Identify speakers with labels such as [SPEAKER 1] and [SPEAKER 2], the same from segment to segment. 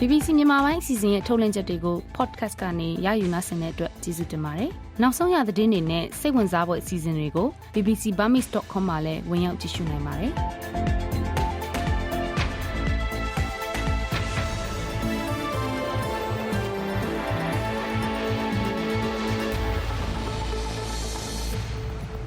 [SPEAKER 1] BBC မြန်မာပိုင်းအစီအစဉ်ရဲ့ထုတ်လွှင့်ချက်တွေကို podcast ကနေရယူနိုင်တဲ့အတွက်ကျေးဇူးတင်ပါတယ်။နောက်ဆုံးရသတင်းတွေနဲ့စိတ်ဝင်စားဖို့အစီအစဉ်တွေကို bbcburmese.com မှာလည်းဝင်ရောက်ကြည့်ရှုနိုင်ပါတယ်။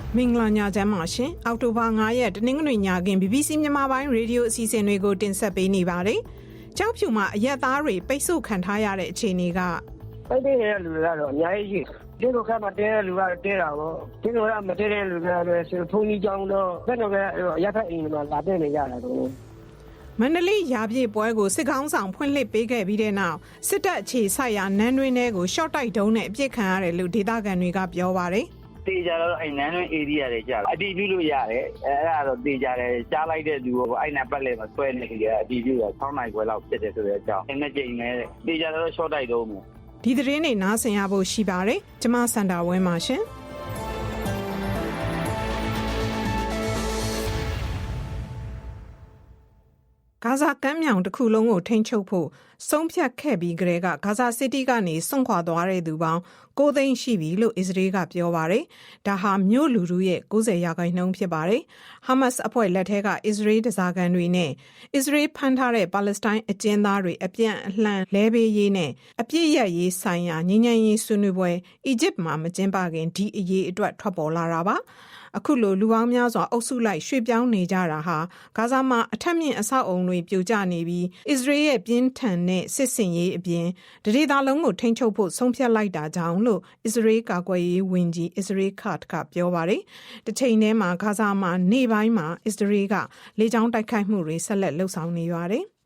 [SPEAKER 1] ။
[SPEAKER 2] မင်္ဂလာညချမ်းပါရှင်။အောက်တိုဘာ9ရက်တနင်္ဂနွေညခင် BBC မြန်မာပိုင်းရေဒီယိုအစီအစဉ်တွေကိုတင်ဆက်ပေးနေပါတယ်။ ကြောက်ဖြူမှာအရက်သားတွေပိတ်ဆို့ခံထားရတဲ့အခြေအနေက
[SPEAKER 3] ပိုက်တဲ့ရဲ့လူတွေကတော့အများကြီးရှိတယ်ဒီလိုကမှတဲတဲ့လူကတဲတာပေါ့ဒီလိုကမတဲတဲ့လူကလည်းဖုန်းကြီးကြောင်းတော့ဘယ်တော့ပဲရက်ဖက်အိမ်မှာလာတဲ့နေကြတာတော့
[SPEAKER 2] မန္တလေးရာပြည့်ပွဲကိုစစ်ကောင်းဆောင်ဖွင့်လှစ်ပေးခဲ့ပြီးတဲ့နောက်စစ်တပ်အခြေဆိုင်ရာနန်းတွင်းထဲကိုရှော့တိုက်တုံးနဲ့အပြစ်ခံရတယ်လို့ဒေသခံတွေကပြောပါတယ်။
[SPEAKER 4] တေးကြတော့အဲ့နန်းတွင်း area တွေကြာအတီးပြုလို့ရတယ်အဲ့ဒါတော့တေးကြတယ်ကြားလိုက်တဲ့လူကိုအဲ့နာပတ်လေမှာဆွဲနေကြအတီးပြုရ6နိုင်ခွဲလောက်ဖြစ်တယ်ဆိုတဲ့အကြောင်းအဲ့နဲ့ကြိမ်နဲ့တေးကြတော့ short တိုက်တော့မယ်
[SPEAKER 2] ဒီသတင်းတွေနားဆင်ရဖို့ရှိပါတယ်။ကျမစန္ဒာဝင်းပါရှင်။ဂါဇာကမ်းမြောင်တစ်ခုလုံးကိုထိန်းချုပ်ဖို့ဆုံးဖြတ်ခဲ့ပြီးကတည်းကဂါဇာစစ်တီကနေစွန့်ခွာသွားတဲ့သူပေါင်း9သိန်းရှိပြီလို့အစ္စရေးကပြောပါတယ်။ဒါဟာမြို့လူထုရဲ့90ရာခိုင်နှုန်းဖြစ်ပါတယ်။ Hamas အဖွဲ့လက်ထက်ကအစ္စရေးတစားကန်တွေနဲ့အစ္စရေးဖမ်းထားတဲ့ပါလက်စတိုင်းအကျဉ်းသားတွေအပြန့်အလှန်လဲပေးရေးနဲ့အပြစ်ရရေးဆိုင်ရာငြိမ်းချမ်းရေးဆွေးနွေးပွဲအီဂျစ်မှာမကျင်းပခင်ဒီအရေးအတွက်ထွက်ပေါ်လာတာပါ။အခုလိုလူပေါင်းများစွာအုပ်စုလိုက်ရွှေ့ပြောင်းနေကြတာဟာဂါဇာမှာအထက်မြင့်အဆောက်အုံတွေပြိုကျနေပြီးအစ္စရေးရဲ့ပြင်းထန်တဲ့စစ်စင်ရေးအပြင်တရေသားလုံးကိုထိန်းချုပ်ဖို့ဆုံးဖြတ်လိုက်တာကြောင့်လို့အစ္စရေးကာကွယ်ရေးဝန်ကြီးအစ္စရေးခတ်ကပြောပါတယ်။တစ်ချိန်တည်းမှာဂါဇာမှာနေ့ပိုင်းမှာအစ္စရေးကလေကြောင်းတိုက်ခိုက်မှုတွေဆက်လက်လှုပ်ဆောင်နေပါတယ်။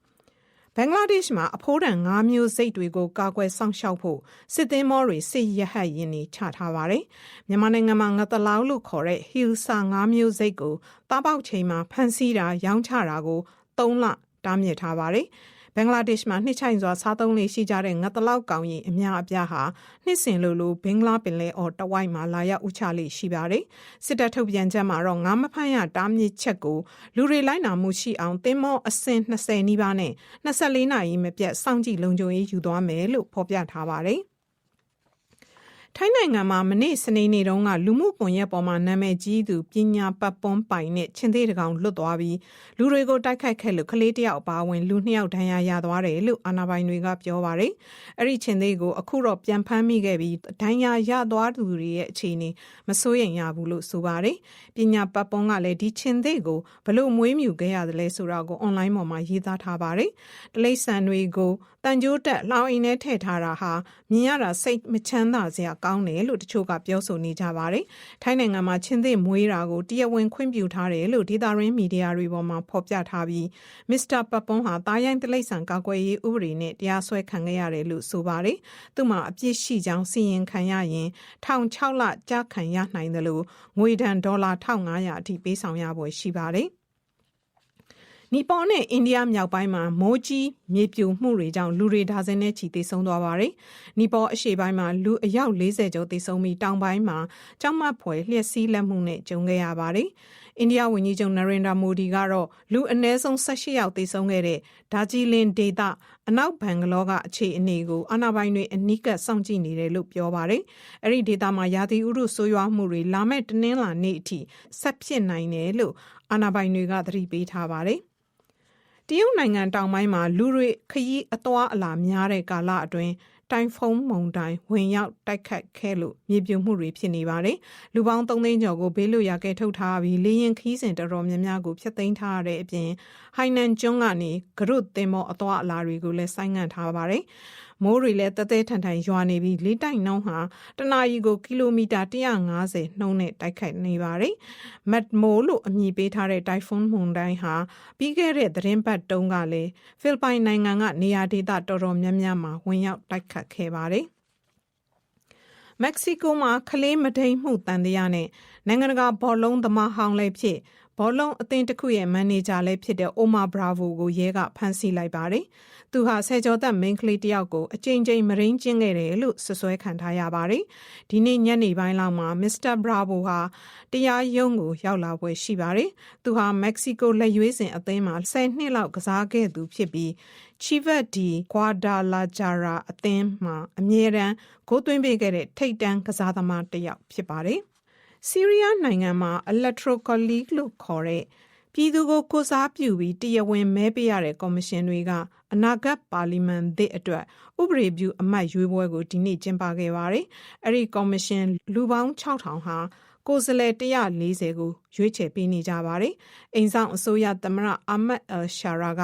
[SPEAKER 2] ဘင်္ဂလားဒေ့ရှ်မှာအဖိုးတန်၅မျိုးစိတ်တွေကိုကာကွယ်စောင့်ရှောက်ဖို့စစ်သင်းမောတွေစစ်ရဟတ်ရင်တွေချထားပါတယ်။မြန်မာနိုင်ငံမှာငသလောက်လို့ခေါ်တဲ့ဟီလ်ဆာ၅မျိုးစိတ်ကိုတားပေါက်ချိန်မှာဖမ်းဆီးတာရောင်းချတာကို၃လတားမြစ်ထားပါတယ်။ ဘင်္ဂလားဒေ့ရှ်မှာနှစ်ချိုင်စွာစားသုံးလေရှိကြတဲ့ငသလောက်ကောင်ရင်အများအပြားဟာနှစ်စဉ်လိုလိုဘင်္ဂလားပင်လယ်အော်တဝိုက်မှာလာရောက်ဥချလေရှိပါတယ်။စစ်တပ်ထုတ်ပြန်ချက်မှာတော့ငါးမဖမ်းရတားမြစ်ချက်ကိုလူတွေလိုက်နာမှုရှိအောင်သင်္ဘောအစင်20နီးပါးနဲ့24နာရီမပြတ်စောင့်ကြည့်လုံခြုံရေးယူသွားမယ်လို့ဖော်ပြထားပါတယ်။ ထိုင်းနိုင်ငံမှာမနေ့စနေနေ့တုန်းကလူမှုကွန်ရက်ပေါ်မှာနာမည်ကြီးသူပညာပတ်ပွန်းပိုင်နဲ့ချင်းသေးတကောင်လွတ်သွားပြီးလူတွေကိုတိုက်ခိုက်ခဲ့လို့ကလေးတယောက်အပါအဝင်လူနှစ်ယောက်ဒဏ်ရာရသွားတယ်လို့အာဏာပိုင်တွေကပြောပါတယ်။အဲ့ဒီချင်းသေးကိုအခုတော့ပြန်ဖမ်းမိခဲ့ပြီးဒဏ်ရာရသွားသူတွေရဲ့အခြေအနေမစိုးရိမ်ရဘူးလို့ဆိုပါတယ်။ပညာပတ်ပွန်းကလည်းဒီချင်းသေးကိုဘလို့မွေးမြူခဲ့ရတယ်လဲဆိုတာကိုအွန်လိုင်းပေါ်မှာရေးသားထားပါတယ်။တလိษံတွေကို တန်ကြိုးတက်လောင်အိမ်ထဲထည့်ထားတာဟာမြင်ရတာစိတ်မချမ်းသာစရာကောင်းတယ်လို့တချို့ကပြောဆိုနေကြပါတယ်။ထိုင်းနိုင်ငံမှာချင်းသစ်မွေးတာကိုတရားဝင်ခွင့်ပြုထားတယ်လို့ဒေတာရင်းမီဒီယာတွေပေါ်မှာဖော်ပြထားပြီးမစ္စတာပတ်ပွန်ဟာတာရိုင်းတလိษံကာကွယ်ရေးဥပဒေနဲ့တရားစွဲခံခဲ့ရတယ်လို့ဆိုပါတယ်။သူ့မှာအပြစ်ရှိကြောင်းစီရင်ခံရရင်ထောင်6လကြာခံရနိုင်တယ်လို့ငွေဒဏ်ဒေါ်လာ1500အထိပေးဆောင်ရပွဲရှိပါတယ်။ နီပေါနဲ့အိန္ဒိယမြောက်ပိုင်းမှာမိုးကြီးမြေပြိုမှုတွေကြောင့်လူတွေဒါဇင်နဲ့ချီသေဆုံးသွားပါတယ်။နီပေါအရှေ့ပိုင်းမှာလူအယောက်40ကျော်သေဆုံးပြီးတောင်ပိုင်းမှာကြောက်မက်ဖွယ်လျှက်စီးလက်မှုနဲ့ကြုံခဲ့ရပါတယ်။အိန္ဒိယဝန်ကြီးချုပ်နရင်ဒာမိုဒီကတော့လူအနည်းဆုံး18ယောက်သေဆုံးခဲ့တဲ့ဒါဂျီလင်ဒေသအနောက်ဘန်ဂလောကအခြေအနေကိုအာဏာပိုင်တွေအနီးကပ်စောင့်ကြည့်နေတယ်လို့ပြောပါတယ်။အဲ့ဒီဒေသမှာရာသီဥတုဆိုးရွားမှုတွေလာမဲ့တနင်္လာနေ့အထိဆက်ဖြစ်နိုင်တယ်လို့အာဏာပိုင်တွေကသတိပေးထားပါတယ်။ တရုတ်နိုင်ငံတောင်ပိုင်းမှာလူတွေခရီးအသွားအလာများတဲ့ကာလအတွင်းတိုင်ဖုန်းမုန်တိုင်းဝင်ရောက်တိုက်ခတ်ခဲ့လို့မြေပြိုမှုတွေဖြစ်နေပါတယ်။လူပေါင်း3သိန်းကျော်ကိုဘေးလွတ်ရာကဲထုတ်ထားပြီးလေရင်ခီးစဉ်တော်တော်များများကိုဖျက်သိမ်းထားရတဲ့အပြင်ဟိုင်နန်ကျွန်းကနေဂရုသင်္ဘောအသွားအလာတွေကိုလည်းဆိုင်းငံ့ထားပါတယ်။ မိုးတွေလည်းတသေးထန်ထန်ရွာနေပြီးလေးတိုင်နှုန်းဟာတနအီကိုကီလိုမီတာ150နှုန်းနဲ့တိုက်ခိုက်နေပါတယ်။မတ်မိုးလို့အမည်ပေးထားတဲ့တိုင်ဖွန်းမုန်တိုင်းဟာပြီးခဲ့တဲ့သတင်းပတ်တုန်းကလည်းဖိလစ်ပိုင်နိုင်ငံကနေရာဒေသတော်တော်များများမှာဝင်ရောက်တိုက်ခတ်ခဲ့ပါတယ်။မက္ကဆီကိုမှာကလေးမဒိန်မှုတန်တရားနဲ့နိုင်ငံတကာဘောလုံးသမားဟောင်းလည်းဖြစ် ဘဘောလုံးအသင်းတစ်ခုရဲ့မန်နေဂျာလည်းဖြစ်တဲ့ Omar Bravo ကိုရဲကဖမ်းဆီးလိုက်ပါတယ်။သူဟာဆယ်ကျော်သက်မိန်းကလေးတစ်ယောက်ကိုအကြိမ်ကြိမ်မရင်းကျင်းခဲ့တယ်လို့ဆွဆွဲခံထားရပါတယ်။ဒီနေ့ညနေပိုင်းလောက်မှာ Mr. Bravo ဟာတရားရုံးကိုရောက်လာပွဲရှိပါတယ်။သူဟာမက္ကဆီကိုလက်ရွေးစင်အသင်းမှာ10နှစ်လောက်ကစားခဲ့သူဖြစ်ပြီး Chivas de Guadalajara အသင်းမှာအမြဲတမ်းဂိုးသွင်းပေးခဲ့တဲ့ထိပ်တန်းကစားသမားတစ်ယောက်ဖြစ်ပါတယ်။ ဆီးရီးယားနိုင်ငံမှာ Electoral College လို့ခေါ်တဲ့ပြည်သူကိုကိုစားပြုပြီးတရားဝင်မဲပေးရတဲ့ကော်မရှင်တွေကအနာဂတ်ပါလီမန်သစ်အတွက်ဥပဒေပြုအမတ်ရွေးပွဲကိုဒီနေ့ကျင်းပခဲ့ပါတယ်။အဲ့ဒီကော်မရှင်လူပေါင်း6000ဟာကိုယ်စားလှယ်140ကိုရွေးချယ်ပေးနေကြပါတယ်။အိမ်ဆောင်အစိုးရသမရအာမတ်အယ်ရှာရာက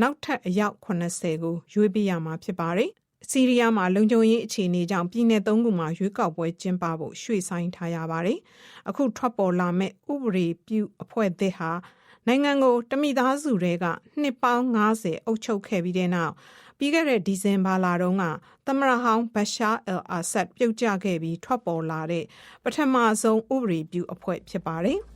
[SPEAKER 2] နောက်ထပ်အယောက်80ကိုရွေးပေးရမှာဖြစ်ပါတယ်။ ဆီးရီးယားမှာလုံခြုံရေးအခြေအနေကြောင့်ပြည်내သုံးခုမှာရွေးကောက်ပွဲကျင်းပဖို့ရွှေ့ဆိုင်းထားရပါတယ်။အခုထွက်ပေါ်လာမဲ့ဥပဒေပြုအဖွဲ့သစ်ဟာနိုင်ငံကိုတမိသားစုတွေကနှစ်ပေါင်း90အုပ်ချုပ်ခဲ့ပြီးတဲ့နောက်ပြီးခဲ့တဲ့ဒီဇင်ဘာလတုန်းကသမရဟောင်းဘရှာအယ်အာဆတ်ပြုတ်ကျခဲ့ပြီးထွက်ပေါ်လာတဲ့ပထမဆုံးဥပဒေပြုအဖွဲ့ဖြစ်ပါတယ်။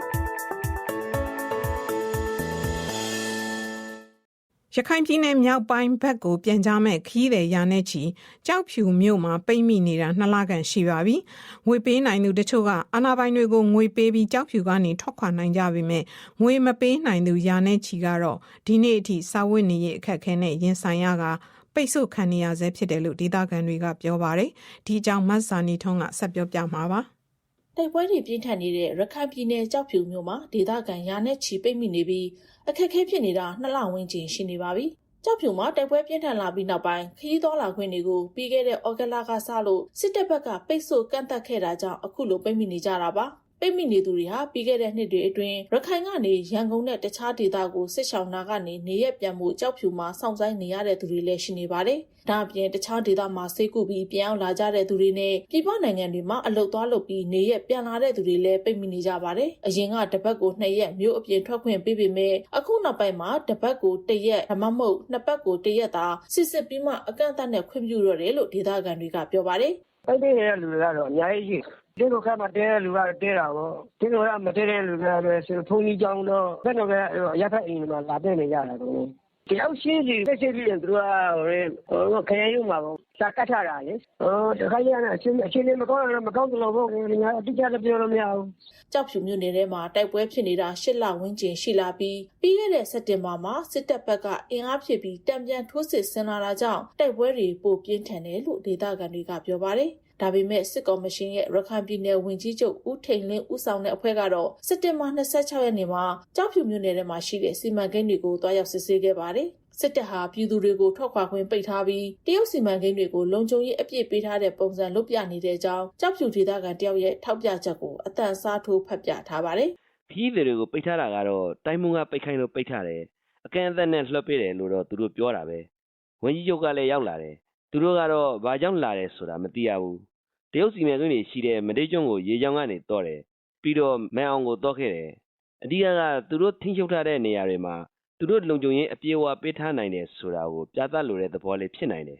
[SPEAKER 2] ရခိုင်ပြည်နယ်မြောက်ပိုင်းဘက်ကိုပြန်ကြမဲ့ခီးတဲ့ရာနဲ့ချီကြောက်ဖြူမြို့မှာပိတ်မိနေတာနှစ်လခန့်ရှိပါပြီ။ငွေပေးနိုင်သူတချို့ကအာဏာပိုင်တွေကိုငွေပေးပြီးကြောက်ဖြူကနေထွက်ခွာနိုင်ကြပေမဲ့ငွေမပေးနိုင်သူရာနဲ့ချီကတော့ဒီနေ့အထိစာဝတ်နေရေးအခက်အခဲနဲ့ရင်ဆိုင်ရကပိတ်ဆို့ခံနေရဆဲဖြစ်တယ်လို့ဒေသခံတွေကပြောပါတယ်။ဒီအကြောင်းမတ်စာနီထုံးကဆက်ပြောပြမှာပါ။
[SPEAKER 5] တိုက်ပွဲတွေပြင်းထန်နေတဲ့ရခိုင်ပြည်နယ်ကြောက်ဖြူမြို့မှာဒေသခံရာနဲ့ချီပိတ်မိနေပြီးအခက်အခဲဖြစ်နေတာနှစ်လဝန်းကျင်ရှိနေပါပြီ။ကြောက်ဖြူမှာတိုက်ပွဲပြင်းထန်လာပြီးနောက်ပိုင်းခရီးသွားလာခွင့်တွေကိုပြီးခဲ့တဲ့ဩဂတ်လကစလို့စစ်တပ်ဘက်ကပိတ်ဆို့ကန့်သတ်ခဲ့တာကြောင့်အခုလိုပိတ်မိနေကြတာပါ။ ပိတ်မိနေသူတွေဟာပြီးခဲ့တဲ့နှစ်တွေအတွင်းရခိုင်ကနေရန်ကုန်နဲ့တခြားဒေသကိုစစ်ဆောင်နာကနေနေရက်ပြန်မှုကြောက်ဖြူမှာစောင့်ဆိုင်နေရတဲ့သူတွေလည်းရှိနေပါတယ်။ဒါအပြင်တခြားဒေသမှာဆေးကုပြီးပြန်ရောက်လာကြတဲ့သူတွေနဲ့ပြည်ပနိုင်ငံတွေမှာအလုပ်သွားလုပ်ပြီးနေရက်ပြန်လာတဲ့သူတွေလည်းပိတ်မိနေကြပါတယ်။အရင်ကတပတ်ကို2ရက်မြို့အပြင်ထွက်ခွင့်ပေးပေမဲ့အခုနောက်ပိုင်းမှာတပတ်ကို1ရက်ဒါမှမဟုတ်နှစ်ပတ်ကို1ရက်သာစစ်စစ်ပြီးမှအကန့်အသတ်နဲ့ခွင့်ပြုရတယ်လို့ဒေသခံတွေကပြောပါတယ်။
[SPEAKER 3] အဲ့ဒီရဲ့လူတွေကတော့အများကြီးရှိတယ် ဒီလိုခါမှတဲတဲ့လူကတဲတာပေါ့ဒီလိုကမတဲတဲ့လူကလည်းဆိုဖုန်ကြီးကြောင်းတော့ဘယ်တော့ပဲရဖက်အိမ်မှာလာတဲ့နေကြတာတော့တယောက်ရှင်းစီတက်ရှိပြီးရင်သူကဟိုဟိုခရမ်းရုံမှာပေါ့စာကတ်ထားတာလေဟိုတခါကျရင်အချင်းအချင်းလေးမကောင်းတော့မကောင်းတယ်လို့ပေါ့ငါအတိအကျပြောလို့မရဘူး
[SPEAKER 5] ကြောက်ဖြူမြို့နယ်ထဲမှာတိုက်ပွဲဖြစ်နေတာ၈လဝန်းကျင်ရှိလာပြီးပြီးခဲ့တဲ့စက်တင်ဘာမှာစစ်တပ်ဘက်ကအင်အားဖြစ်ပြီးတံပြန်ထိုးစစ်ဆင်လာတာကြောင့်တိုက်ပွဲတွေပိုပြင်းထန်တယ်လို့ဒေသခံတွေကပြောပါတယ်။ ဒါပေမဲ့စစ်ကော်မရှင်ရဲ့ရခိုင်ပြည်နယ်ဝင်ကြီးချုပ်ဦးထိန်လင်းဦးဆောင်တဲ့အဖွဲ့ကတော့စက်တင်ဘာ26ရက်နေ့မှာကြောက်ဖြူမြို့နယ်ထဲမှာရှိတဲ့စီမံကိန်းတွေကိုတွားရောက်စစ်ဆေးခဲ့ပါတယ်။စစ်တပ်ဟာပြည်သူတွေကိုထွက်ခွာခွင့်ပိတ်ထားပြီးတရုတ်စီမံကိန်းတွေကိုလုံခြုံရေးအပြည့်ပေးထားတဲ့ပုံစံလုပ်ပြနေတဲ့အကြောင်းကြောက်ဖြူဒေသခံတယောက်ရဲ့ထောက်ပြချက်ကိုအတန်စားထိုးဖတ်ပြထားပါတယ်။
[SPEAKER 6] ခီးသည်တွေကိုပိတ်ထားတာကတော့တိုင်းမုံကပိတ်ခိုင်းလို့ပိတ်ထားတယ်အကန့်အသတ်နဲ့လွှတ်ပေးတယ်လို့တော့သူတို့ပြောတာပဲဝန်ကြီးချုပ်ကလည်းရောက်လာတယ်သူတို့ကတော့ဘာကြောင့်လာတယ်ဆိုတာမသိရဘူး တရုတ်စီမံကိန်းတွေရှိတဲ့မဒေးကျွန်းကိုရေကြောင်းကနေတော့တယ်ပြီးတော့မန်အောင်ကိုတော့ခဲ့တယ်အဓိကကသူတို့ထိန်းချုပ်ထားတဲ့နေရာတွေမှာသူတို့လုံခြုံရေးအပြည့်အဝပေးထားနိုင်တယ်ဆိုတာကိုပြသလိုတဲ့သဘောလေးဖြစ်နိုင်တယ်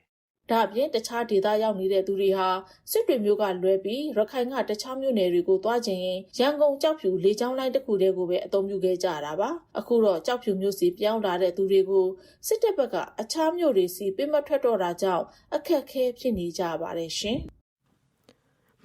[SPEAKER 5] ဒါအပြင်တခြားဒေသရောက်နေတဲ့သူတွေဟာစစ်တွေမျိုးကလွဲပြီးရခိုင်ကတခြားမြို့နယ်တွေကိုသွားခြင်းရင်ရန်ကုန်ကြောက်ဖြူလေကြောင်းလိုင်းတစ်ခုတည်းကိုပဲအသုံးပြုခဲ့ကြတာပါအခုတော့ကြောက်ဖြူမျိုးစီပြောင်းလာတဲ့သူတွေကိုစစ်တပ်ဘက်ကအခြားမြို့တွေစီပြမထွက်တော့တာကြောင့်အခက်ခဲဖြစ်နေကြပါတယ်ရှင်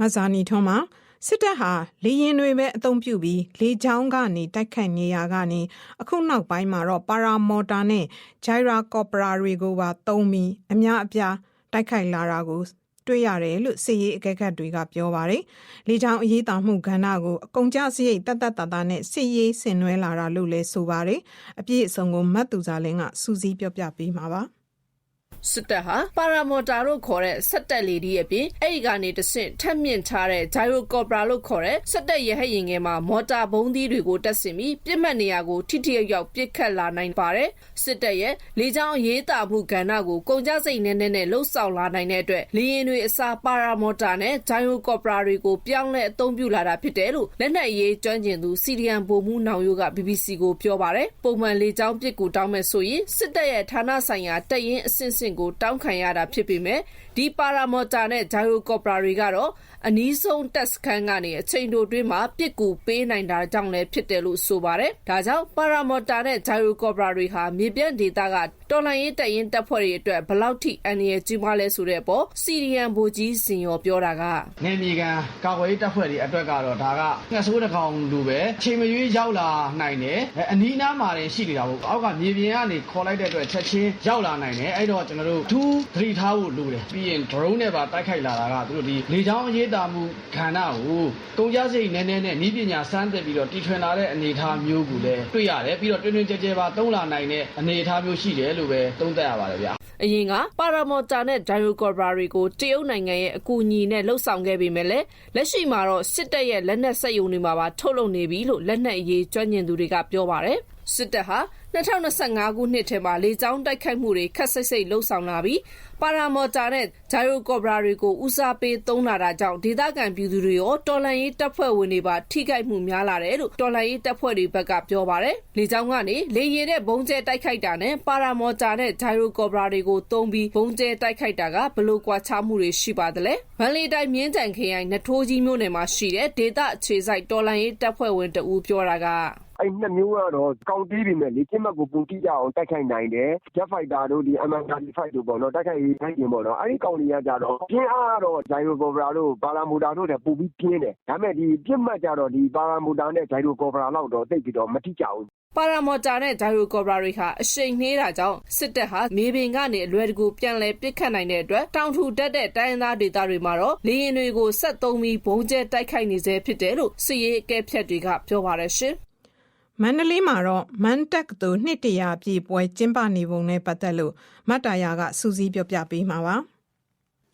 [SPEAKER 2] မဇာနီထွန်းမှာစစ်တပ်ဟာလေရင်တွေပဲအသုံးပြုပြီးလေချောင်းကနေတိုက်ခိုက်နေရကနေအခုနောက်ပိုင်းမှာတော့ပါရာမော်တာနဲ့ဂျိုင်ရာကော်ပရာတွေကိုပါသုံးပြီးအများအပြားတိုက်ခိုက်လာတာကိုတွေ့ရတယ်လို့စစ်ရေးအကဲခတ်တွေကပြောပါတယ်။လေချောင်းအရေးတောင်မှုကဏ္ဍကိုအကုန်ကြစရိတ်တတ်တတ်တာတာနဲ့စစ်ရေးဆင်နွှဲလာတာလို့လည်းဆိုပါတယ်။အပြည့်အစုံကိုမတ်သူစာလင်းကစူးစီးပြောပြပေးမှာပါ။
[SPEAKER 7] စစ်တပ်ဟာပါရာမော်တာလို့ခေါ်တဲ့စက်တက်လေဒီရဲ့ပြင်အဲ့ဒီကနေတဆင့်ထပ်မြင့်ထားတဲ့ဂျိုင်ရိုကော်ပရာလို့ခေါ်တဲ့စက်တက်ရဟတ်ရင်ငယ်မှာမော်တာဘုံးသီးတွေကိုတက်ဆင်ပြီးပြစ်မှတ်နေရာကိုထိထိရောက်ရောက်ပစ်ခတ်လာနိုင်ပါတယ်စစ်တပ်ရဲ့လေကြောင်းရေးတာမှုကဏ္ဍကိုကုန်ကြစိတ်နဲ့နဲ့နဲ့လှုပ်ဆောင်လာနိုင်တဲ့အတွက်လေရင်တွေအစားပါရာမော်တာနဲ့ဂျိုင်ရိုကော်ပရာတွေကိုပြောင်းလဲအသုံးပြုလာတာဖြစ်တယ်လို့လက်နက်ရေးကျွမ်းကျင်သူစီရီယန်ဗိုလ်မှူးနောင်ယိုက BBC ကိုပြောပါတယ်ပုံမှန်လေကြောင်းပစ်ကူတောင်းမဲ့ဆိုရင်စစ်တပ်ရဲ့ဌာနဆိုင်ရာတပ်ရင်းအဆင့်ဆင့်ကိုတောင်းခံရတာဖြစ်ပေမဲ့ ဒီပါရာမော်တာနဲ့ဂျိုင်ရိုကော်ပရာတွေကတော့အနီးဆုံးတက်စခန်းကနေအချိန်တိုတွင်းမှာပစ်ကူပေးနိုင်တာကြောင့်လည်းဖြစ်တယ်လို့ဆိုပါတယ်။ဒါကြောင့်ပါရာမော်တာနဲ့ဂျိုင်ရိုကော်ပရာတွေဟာမြေပြန့်ဒေသကတော်လိုင်းရေးတပ်ရင်းတပ်ဖွဲ့တွေအတွက်ဘယ်လောက်ထိအန္တရာယ်ကြီးမားလဲဆိုတဲ့ပေါ်စီရီယန်ဘူကြီးစင်ရောပြောတာက
[SPEAKER 8] နေမြေကန်ကာကွယ်ရေးတပ်ဖွဲ့တွေအတွက်ကတော့ဒါကငှက်ဆိုးတစ်ကောင်လူပဲချိန်မရွေးရောက်လာနိုင်တယ်အဲအနီးနားမှာတင်ရှိနေတာပေါ့အောက်ကမြေပြင်ကနေခေါ်လိုက်တဲ့အတွက်ချက်ချင်းရောက်လာနိုင်တယ်အဲ့တော့ကျွန်တော်တို့ထူးသတိထားဖို့လိုတယ်ပြီးရင် drone နဲ့ပါတိုက်ခိုက်လာတာကသူတို့ဒီလေကြောင်းရေးတာမှုခန္ဓာကိုကုန်ကြစိတ်နည်းနည်းနဲ့ဤပညာစမ်းသစ်ပြီးတော့တီထွင်လာတဲ့အနေအထားမျိုးကိုလည်းတွေ့ရတယ်ပြီးတော့တွင်တွင်ကြဲကြဲပါသုံးလာနိုင်တဲ့အနေအထားမျိုးရှိတယ်လို့ပဲသုံးသပ်ရပါတယ်ဗျာ
[SPEAKER 7] အရင်ကပါရာမော်တာနဲ့ဂျိုင်ရိုကော်ပရာတွေကိုတရုတ်နိုင်ငံရဲ့အကူအညီနဲ့လှုပ်ဆောင်ခဲ့ပေမဲ့လည်းလက်ရှိမှာတော့စစ်တပ်ရဲ့လက်နက်စက်ရုံတွေမှာပါထုတ်လုပ်နေပြီလို့လက်နက်အရေးကျွမ်းကျင်သူတွေကပြောပါတယ်စစ်တပ်ဟာ 2025ခုနှစ်ထဲမှာလေကြောင်းတိုက်ခိုက်မှုတွေခက်ဆိတ်ဆိတ်လှုပ်ဆောင်လာပြီးပါရာမော်တာနဲ့ဂျိုင်ရိုကော်ပရာတွေကိုဦးစားပေးသုံးလာတာကြောင့်ဒေသခံပြည်သူတွေရောတော်လှန်ရေးတပ်ဖွဲ့ဝင်တွေပါထိခိုက်မှုများလာတယ်လို့တော်လှန်ရေးတပ်ဖွဲ့တွေဘက်ကပြောပါတယ်။လေကြောင်းကနေလေရင်တဲ့ဘုံကျဲတိုက်ခိုက်တာနဲ့ပါရာမော်တာနဲ့ဂျိုင်ရိုကော်ပရာတွေကိုသုံးပြီးဘုံကျဲတိုက်ခိုက်တာကဘလို့ကွာခြားမှုတွေရှိပါသလဲ။ဗန်လီတိုင်းမြင်းတန်ခရိုင်နထိုးကြီးမြို့နယ်မှာရှိတဲ့ဒေသအခြေစိုက်တော်လှန်ရေးတပ်ဖွဲ့ဝင်တအူးပြောတာက
[SPEAKER 9] အဲ့နှစ်မျိုးကတော့ကောင်းတီးပြီမဲ့လေကျင်းမကိုပုံတိကြအောင်တိုက်ခိုက်နိုင်တယ် jet fighter တို့ဒီ MI35 တို့ပေါ့နော်တိုက်ခိုက်ရေးနိုင်ရင်ပေါ့နော်အဲ့ဒီကောင်တွေကကြတော့ပြင်းအားကတော့ gyro cobra တို့ပါလာမိုတာတို့တဲ့ပိုပြီးပြင်းတယ်ဒါပေမဲ့ဒီပြစ်မှတ်ကြတော့ဒီပါလာမိုတာနဲ့ gyro cobra လောက်တော့တိတ်ပြီးတော့မတိကြဘူး
[SPEAKER 7] ပါရာမော်တာနဲ့ဂျိုင်ရိုကော်ပရာတွေဟာအရှိန်နှေးတာကြောင့်စစ်တပ်ဟာမြေပြင်ကနေအလွယ်တကူပြန်လည်ပစ်ခတ်နိုင်တဲ့အတွက်တောင်ထူတက်တဲ့တိုင်းရင်းသားဒေသတွေမှာတော့လေရင်တွေကိုဆက်သုံးပြီးဘုံကျဲတိုက်ခိုက်နေစေဖြစ်တယ်လို့စစ်ရေးအကဲဖြတ်တွေကပြောပါတယ်ရှင်။
[SPEAKER 2] မန္တလေးမှာတော့မန်တက်သူနှစ်တရာပြည့်ပွဲကျင်းပနေပုံနဲ့ပတ်သက်လို့မတ်တာယာကစူးစီးပြောပြပေးမှာပါ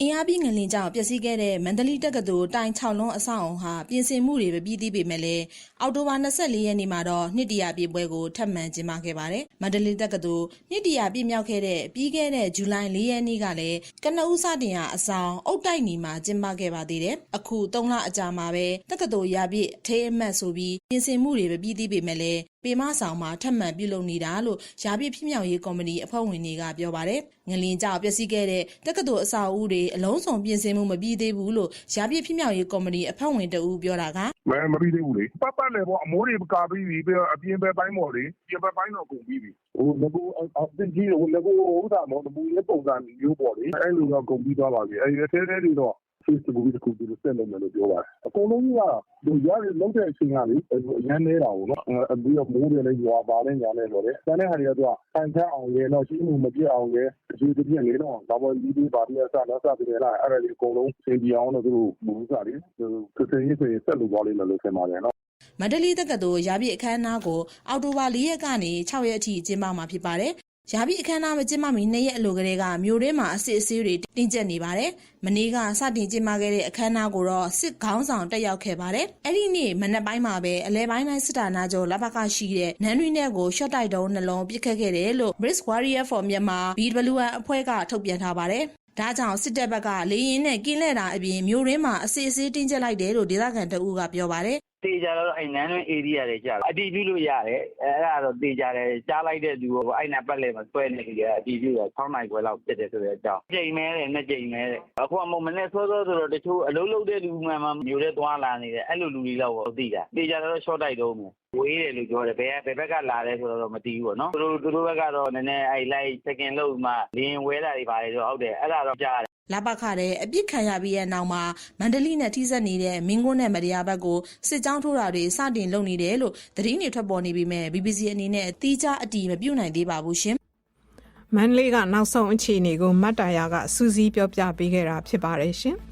[SPEAKER 10] အင်အားပြင်းငလင်ကြောင့်ပျက်စီးခဲ့တဲ့မန္တလေးတက္ကသိုလ်တိုင်6လုံးအဆောက်အုံဟာပြင်ဆင်မှုတွေပဲပြီးသေးပေမဲ့လည်းအောက်တိုဘာ24ရက်နေ့မှာတော့နှစ်တရာပြည့်ပွဲကိုထပ်မံကျင်းပခဲ့ပါတယ်။မန္တလေးတက္ကသိုလ်နှစ်တရာပြည့်မြောက်ခဲ့တဲ့ပြီးခဲ့တဲ့ဇူလိုင်4ရက်နေ့ကလည်းကနဦးစတင်ရာအဆောင်အုတ်တိုက်နီမှာကျင်းပခဲ့ပါသေးတယ်။အခု3လအကြာမှာပဲတက္ကသိုလ်ရာပြည့်အထေးအမှတ်ဆိုပြီးပြင်ဆင်မှုတွေပဲပြီးသေးပေမဲ့လည်း ပေမဆောင်မှာထပ်မံပြုလုပ်နေတာလို့ရာပြည့်ဖြစ်မြောက်ရေးကော်မတီအဖွဲ့ဝင်တွေကပြောပါတယ်။ငလင်ကြောင့်ပျက်စီးခဲ့တဲ့တက္ကသိုလ်အဆောက်အဦတွေအလုံးစုံပြင်ဆင်မှုမပြီးသေးဘူးလို့ရာပြည့်ဖြစ်မြောက်ရေးကော်မတီအဖွဲ့ဝင်တဦးပြောတာက
[SPEAKER 11] မဲမပြီးသေးဘူးလေပတ်ပတ်လေပေါ့အမိုးတွေကာပြီးပြီပြီးတော့အပြင်ဘက်ပိုင်းပေါ့လေပြင်ဘက်ပိုင်းတော့ကုန်ပြီးပြီဟိုငကိုအတင်ကြီးဟိုငကိုဥသာမောမူရဲ့ပုံစံမျိုးပေါ့လေအဲ့လိုတော့ကုန်ပြီးသွားပါပြီအဲ့ဒီအသေးသေးတွေ တော့ Facebook ကိုဒီကူဒီဆက်လုပ်မယ်လို့ပြောပါတယ်အကုန်လုံးကဒီရရလုံးတဲ့အချိန်ကလေအရန်နေတာပေါ့နော်အပြီးတော့မိုးတွေလည်းရွာပါလဲညာလဲဆိုတော့တန်းတဲ့ဟာတွေကတော့ဆန်ချအောင်လေတော့ရှင်းမှုမပြတ်အောင်လေဒီဒီပြည့်လေတော့ဘာပေါ်ဒီဒီပါတီအစားတော့စားတယ်လားအဲ့ဒါလေးအကုန်လုံးစင်ပြအောင်တော့သူဘူးစားတယ်သူစင်ရေးဆိုရင်ဆက်လုပ်သွားလိမ့်မယ်လို့ထင်ပါတယ်နော်
[SPEAKER 10] မန္တလေးတက္ကသိုလ်ရာပြည့်အခမ်းအနားကိုအောက်တိုဘာ၄ရက်ကနေ6ရက်အထိကျင်းပမှာဖြစ်ပါတယ်။ ရာပြည့်အခမ်းအနားမကျင်းပမီ2ရက်အလိုကလေးကမြို့ထဲမှာအစစ်အဆေးတွေတင်းကျပ်နေပါတယ်။မနေ့ကစတင်ကျင်းပခဲ့တဲ့အခမ်းအနားကိုတော့စစ်ခေါင်းဆောင်တက်ရောက်ခဲ့ပါတယ်။အဲ့ဒီနေ့မနက်ပိုင်းမှာပဲအလဲပိုင်းတိုင်းစစ်တာနာကျော်လဘကရှိတဲ့နန်းတွင်းထဲကို short တိုက်တုံးနှလုံးပစ်ခတ်ခဲ့တယ်လို့ British Warrior for Myanmar BWN အဖွဲ့ကထုတ်ပြန်ထားပါတယ်။ဒါကြောင့်စစ်တပ်ဘက်ကလေရင်နဲ့ကင်းလှည့်တာအပြင်မြို့ရင်းမှာအစစ်အဆေးတင်းကျပ်လိုက်တယ်လို့ဒေသခံတအူးကပြောပါတယ်
[SPEAKER 4] တေးကြတော့အဲ့နန်းတွင်း area တွေကြာအတီးပြုလို့ရတယ်အဲ့ဒါတော့တေးကြတယ်ကြားလိုက်တဲ့သူကအဲ့နာပတ်လေမှာဆွဲနေကြအတီးပြုတော့6နိုင်ခွဲလောက်ဖြစ်တယ်ဆိုတဲ့အကြောင်းချိန်မဲတယ်နှစ်ချိန်မဲတယ်အခုကမမနဲ့စောစောဆိုတော့တချို့အလုံးလုံးတဲ့လူမှန်မှမျိုးတဲ့သွားလာနေတယ်အဲ့လိုလူတွေတော့သိတာတေးကြတော့ short တိုက်တော့မယ်ဝေးတယ်လို့ပြောတယ်ဘယ်ဘယ်ဘက်ကလာလဲဆိုတော့မသိဘူးပေါ့နော်သူတို့သူတို့ဘက်ကတော့နည်းနည်းအဲ့လိုက် second လောက်မှလင်းဝဲတာတွေပါတယ်ဆိုဟုတ်တယ်အဲ့ဒါတော့ကြားတယ်
[SPEAKER 10] လပခတဲ့အပြစ်ခံရပြီးတဲ့နောက်မှာမန္တလေးနဲ့ထိစပ်နေတဲ့မင်းကွန်းနဲ့မတရားဘက်ကိုစစ်ကြောင်းထိုးတာတွေစတင်လုပ်နေတယ်လို့သတင်းတွေထွက်ပေါ်နေပြီးမြဲ BBC အနေနဲ့အတိအကျအတည်မပြုနိုင်သေးပါဘူးရှင်
[SPEAKER 2] မန္တလေးကနောက်ဆုံးအခြေအနေကိုမတ်တာယာကစူးစီးပြောပြပေးခဲ့တာဖြစ်ပါတယ်ရှင်။